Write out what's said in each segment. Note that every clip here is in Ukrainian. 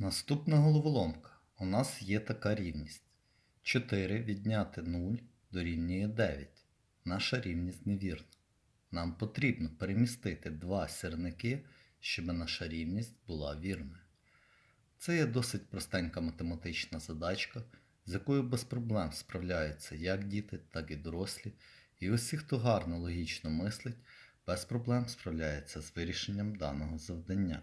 Наступна головоломка. У нас є така рівність. 4 відняти 0 дорівнює 9. Наша рівність невірна. Нам потрібно перемістити два сірники, щоб наша рівність була вірною. Це є досить простенька математична задачка, з якою без проблем справляються як діти, так і дорослі, і усі, хто гарно логічно мислить, без проблем справляється з вирішенням даного завдання.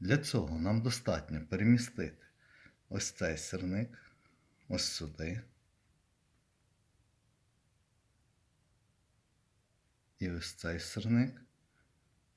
Для цього нам достатньо перемістити ось цей сирник ось сюди. І ось цей сирник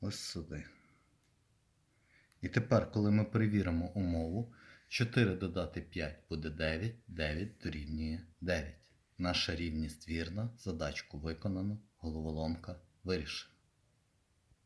ось сюди. І тепер, коли ми перевіримо умову, 4 додати 5 буде 9, 9 дорівнює 9. Наша рівність вірна, задачку виконано, головоломка вирішена.